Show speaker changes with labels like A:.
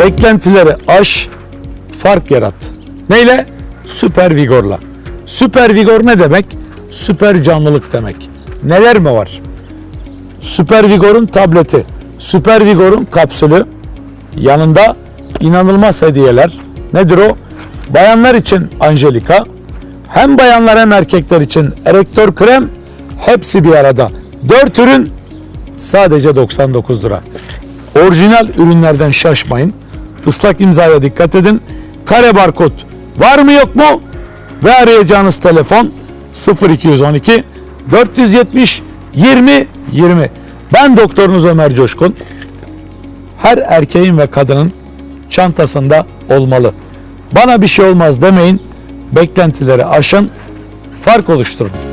A: Beklentileri aş, fark yarat. Neyle? Süper Vigor'la. Süper Vigor ne demek? Süper canlılık demek. Neler mi var? Süper Vigor'un tableti, Süper Vigor'un kapsülü, yanında inanılmaz hediyeler. Nedir o? Bayanlar için Angelika, hem bayanlar hem erkekler için erektör krem, hepsi bir arada. 4 ürün sadece 99 lira. Orijinal ürünlerden şaşmayın. Islak imzaya dikkat edin. Kare barkod var mı yok mu? Ve arayacağınız telefon 0212 470 20 20. Ben doktorunuz Ömer Coşkun. Her erkeğin ve kadının çantasında olmalı. Bana bir şey olmaz demeyin. Beklentileri aşın, fark oluşturun.